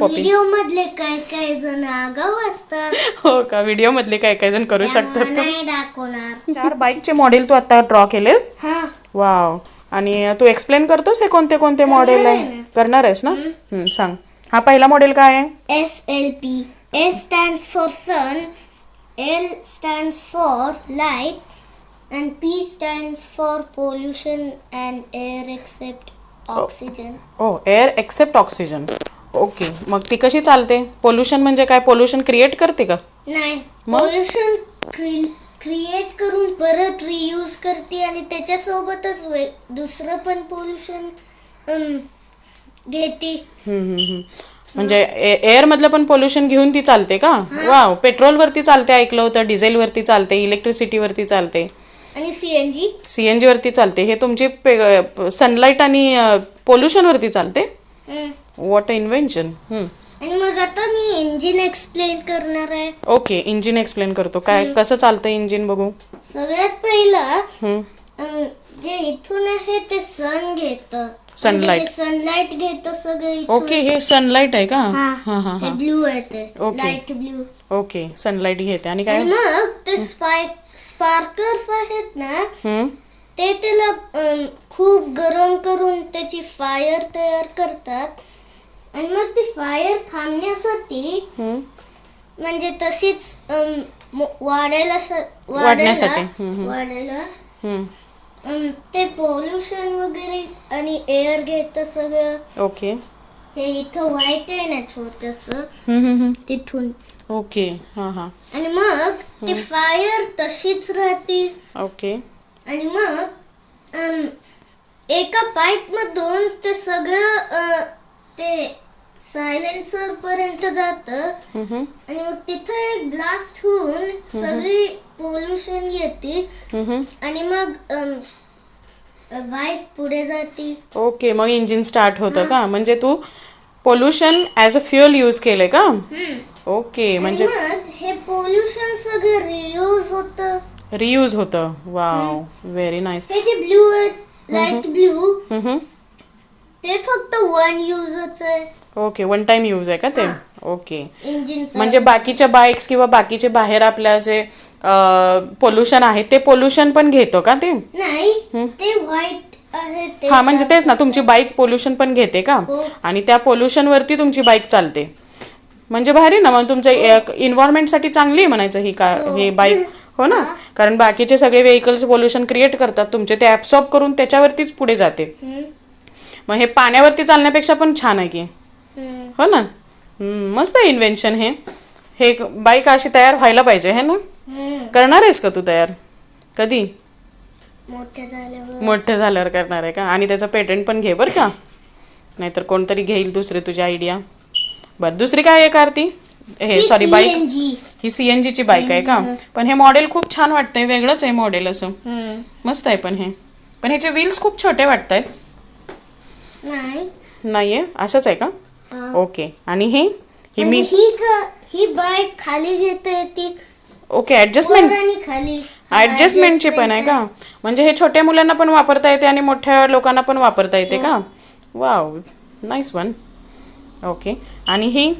Copy video मधले काय काय जण आगाऊ असतात? हो का? व्हिडिओ मधले काय काय जण करू शकतात का? नाही दाखवणार. चार बाईकचे मॉडेल तू आता ड्रॉ केले हा. वाव आणि तू एक्सप्लेन करतोस हे कोणते कोणते मॉडेल आहे करणार आहेस ना? हम्म, सांग. हा पहिला मॉडेल काय आहे? S L P S stands for sun L stands for light and P stands for pollution and air except oxygen. Oh air except oxygen okay. मग ती कशी चालते? पोल्युशन म्हणजे काय? पोल्युशन क्रिएट करते का? नाही. पोल्युशन क्रिएट करून परत रियूज करते आणि त्याच्यासोबतच वे- दुसरं पण पोल्युशन घेते. म्हणजे एअर मधलं पण पोल्युशन घेऊन ती चालते का? वाव पेट्रोल वरती चालते ऐकलं होतं. डिझेल वरती चालते इलेक्ट्रिसिटी वरती चालते. आणि सीएनजी सीएनजी वरती चालते. हे तुमची सनलाईट आणि पोल्युशन वरती चालते? वॉट इन्व्हेन्शन आणि मग आता मी इंजिन एक्सप्लेन करणार आहे. ओके इंजिन एक्सप्लेन करतो. काय कसं चालतं इंजिन बघू? सगळ्यात पहिलं हम्म. अं, जे इथून आहे ते सन घेत. Sunlight. सनलाइट घेत सगळं इथून. ओके हे सनलाईट आहे का? हा हा हा हा. ब्लू आहे ते. Okay. Light blue okay sunlight घेते. आणि काय? मग ते स्पार्क स्पार्कर्स आहेत ना हम्म. ते त्याला अं, खूप गरम करून त्याची फायर तयार करतात. आणि मग ती फायर थांबण्यासाठी हम्म. म्हणजे तशीच मो- वाढायला स- वाढण्यासाठी. वाढायला हम्म, हम्म. वाढायला हम्म. अं, ते पोल्युशन वगैरे आणि एअर घेतं सगळं. ओके हे इथं व्हाईट आहे ना छोटस. हम्म हम्म हम्म. तिथून. ओके हा हा. आणि मग ती फायर तशीच राहते. ओके आणि मग एका पाईप मधून ते सगळं अं, ते सायलेन्सर पर्यंत जात. आणि मग तिथं एक ब्लास्ट होऊन सगळी पोल्युशन येते. आणि मग बाईक पुढे जाते. ओके मग इंजिन स्टार्ट होतं का? म्हणजे तू pollution as a fuel use केलंय का. ओके म्हणजे मग हे पोल्युशन सगळं रियूज होत. रियूज होतं. वाव व्हेरी नाईस हे जे ब्लू आहे लाइट ब्लू ते फक्त वन युजच आहे. ओके वन टाइम यूज आहे का ते? ओके म्हणजे बाकीच्या बाईक्स किंवा बाकीचे बाहेर आपल्या जे पोल्युशन आहे ते पोल्युशन पण घेतो का ते? नाही ते व्हाईट आहे ते हा म्हणजे तेच ना तुमची बाईक पोल्युशन पण घेते का? हो. आणि त्या पोल्युशन वरती तुमची बाईक चालते. म्हणजे भारी ना मग तुमच्या इन्व्हायरमेंटसाठी चांगली आहे म्हणायचं ही का हे. बाईक हो ना? कारण बाकीचे सगळे व्हेकल्स पोल्युशन क्रिएट करतात तुमचे ते ऍब्सॉर्ब करून त्याच्यावरतीच पुढे जाते. हम्म. मग हे पाण्यावरती चालण्यापेक्षा पण छान आहे की. हो ना? मस्त आहे इन्व्हेन्शन हे. हे बाईक अशी तयार व्हायला पाहिजे है ना. करणार आहेस का तू तयार? कधी? मोठे झाल्यावर. करणार आहे का? आणि त्याचं पेटंट पण घे बरं का. नाहीतर कोणतरी घेईल दुसरी तुझी आयडिया बरं दुसरी काय आहे का आरती हे सॉरी बाईक. ही सीएनजी ची बाईक आहे का? पण हे मॉडेल खूप छान वाटतंय वेगळंच आहे मॉडेल असं. मस्त आहे पण हे. पण ह्याचे व्हील्स खूप छोटे वाटत आहेत नाही. नाहीये? असंच आहे का. ओके. आणि हे? ही मी ही ही बाईक खाली घेता येते. ओके ऍडजस्टमेंट खाली. ऍडजस्टमेंटची पण आहे का? म्हणजे हे छोट्या मुलांना पण वापरता येते आणि मोठ्या लोकांना पण वापरता येते का? वाव नाईस वन ओके आणि ही?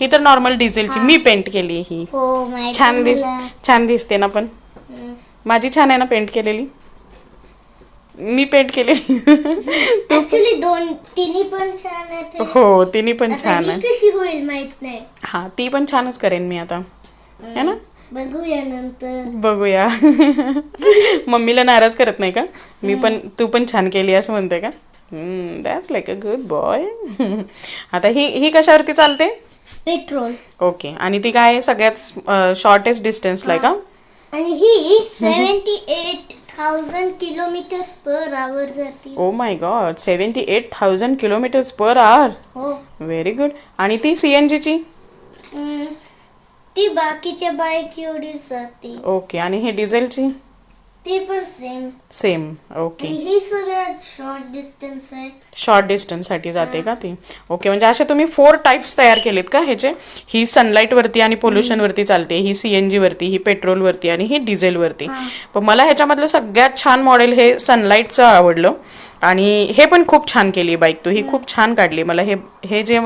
ही तर नॉर्मल डिझेलची मी पेंट केली ही. हो छान दिस. छान दिसते ना पण. माझी छान आहे ना पेंट केलेली? मी पेंट केलेली. ऍक्च्युली दोन तिन्ही पण छान आहेत हे. हो तिने पण आता छान ही आहे कशी होईल माहीत नाही. हा ती पण छानच करेन मी आता. है ना? बघूया नंतर. बघूया. मम्मीला नाराज करत नाही का? मी पण तू पण छान केली असं म्हणते का? That's like a good boy आता ही ही कशावरती चालते? पेट्रोल ओके आणि ती काय आहे? सगळ्यात शॉर्टेस्ट डिस्टन्सला आहे का? आणि ही seventy eight thousand kilometre per hour जाते. ओ my god seventy eight thousand kilometres per hour हो. व्हेरी गुड आणि ती सी एन जीची हम्म. ती बाकीच्या बाईक एवढीच जाते. ओके आणि ही डिझेलची ती पण सेम सेम ओके ही सगळ्यात शॉर्ट डिस्टन्स आहे शॉर्ट डिस्टन्ससाठी जाते का ती? ओके म्हणजे असे तुम्ही फोर टाईप्स तयार केलेत का ह्याचे ही सनलाईटवरती आणि पोल्युशनवरती चालते ही सी एन जीवरती ही पेट्रोलवरती आणि ही डिझेलवरती पण मला ह्याच्यामधलं सगळ्यात छान मॉडेल हे सनलाईटचं आवडलं. आणि हे पण खूप छान केली बाईक तू ही खूप छान काढली. मला हे हे जे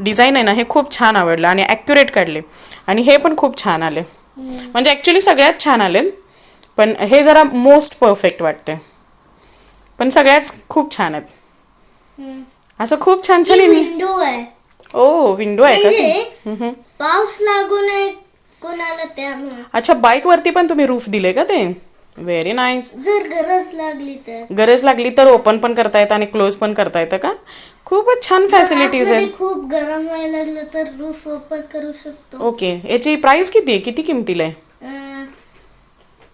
डिझाईन आहे ना हे खूप छान आवडलं आणि ॲक्युरेट काढले. आणि हे पण खूप छान आले. म्हणजे ॲक्च्युली सगळ्यात छान आले पण हे जरा मोस्ट परफेक्ट वाटते पण सगळ्याच खूप छान आहेत. असं खूप छान छान आहे विंडो आहे. ओ विंडो आहे का? म्हणजे. पाऊस लागू नये कोणाला त्यामुळे. अच्छा बाईक वरती पण तुम्ही रूफ दिले का ते? व्हेरी नाईस जर गरज लागली तर. गरज लागली तर ओपन पण करता येतं आणि क्लोज पण करता येतं का? खूपच छान फॅसिलिटीज आहे आतमध्ये खूप गरम व्हायला लागलं तर रूफ ओपन करू शकतो. ओके याची प्राइस किती आहे? किती किमतीला आहे?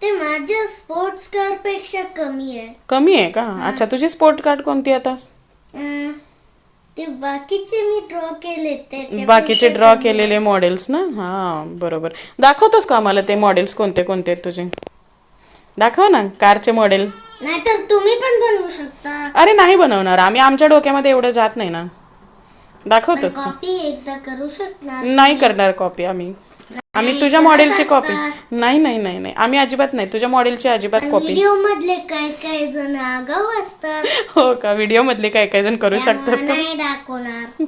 ते माझ्या स्पोर्ट्स कारपेक्षा कमी आहे. कमी आहे का? अच्छा तुझी स्पोर्ट कार्ड कोणती आता? अं, ते बाकीचे मी ड्रॉ केले त्याच्यापेक्षा बाकीचे ड्रॉ. केलेले मॉडेल्स ना? हा बरोबर. दाखवतोस का आम्हाला ते मॉडेल्स कोणते कोणते आहेत तुझे? दाखव ना कारचे मॉडेल नाहीतर तुम्ही पण बनवू शकता. अरे नाही बनवणार. आम्ही आमच्या डोक्यामध्ये एवढं जात नाही ना. दाखवतोस का? कॉपी एकदा करू शकणार नाही करणार कॉपी आम्ही. आम्ही तुझ्या मॉडेलची. कॉपी नाही नाही नाही नाही. आम्ही अजिबात नाही. तुझ्या मॉडेलची अजिबात कॉपी व्हिडिओ मधले काय काय जण आगाऊ असतात? हो का? व्हिडिओ मधले काय काय जण करू त्यामुळे शकतात नाही दाखवणार.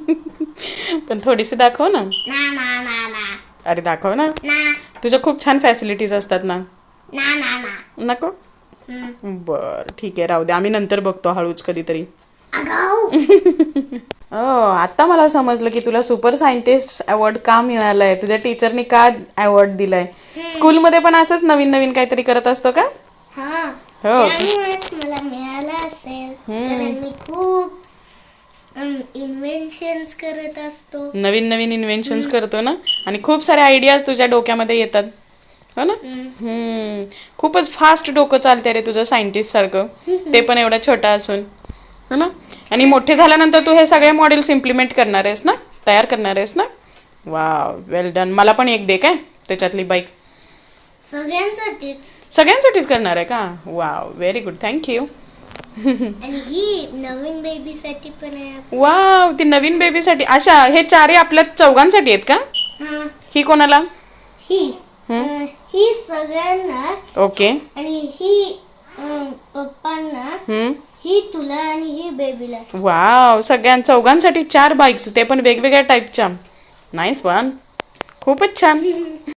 पण थोडीशी दाखव ना. ना ना ना ना. अरे दाखव ना. ना. तुझ्या खूप छान फॅसिलिटीज असतात ना. ना ना ना. नको? हम्म. बर ठीक आहे. राहू दे. आम्ही नंतर बघतो हळूच कधीतरी. आगाऊ. हो आता मला समजलं की तुला सुपर सायंटिस्ट अवॉर्ड का मिळालाय? तुझ्या टीचरनी का अवॉर्ड दिलाय? स्कूलमध्ये पण असंच नवीन नवीन काहीतरी करत असतो का? हा. हो. त्यामुळेच मला मिळालं असेल. कारण मी खूप इन्व्हेन्शन्स करत असतो. नवीन नवीन इन्व्हेन्शन्स करतो ना? आणि खूप सारे आयडियाज तुझ्या डोक्यामध्ये येतात. हो ना? हम्म. खूपच फास्ट डोकं चालते रे तुझं सायंटिस्ट सारखं. ते पण एवढा छोटा असून. हो ना? आणि मोठे झाल्यानंतर तू हे सगळे मॉडेल्स इम्प्लिमेंट करणार आहेस ना? तयार करणार आहेस ना? वा वेल डन मला पण एक दे काय? त्याच्यातली बाईक सगळ्यांसाठीच. सगळ्यांसाठीच करणार आहे का? वाव व्हेरी गुड थँक्यू आणि ही नवीन बेबीसाठी पण आहे वाव ती नवीन बेबीसाठी अशा हे चारही आपल्या चौघांसाठी आहेत का? हा. ही कोणाला? ही. अं, ही सगळ्यांना. ओके आणि ही अं, पप्पांना. हम्म ही तुला आणि ही बेबीला. वाव सगळ्यां चौघांसाठी चार बाईक्स ते पण वेगवेगळ्या टाईपच्या नाईस वन खूपच छान.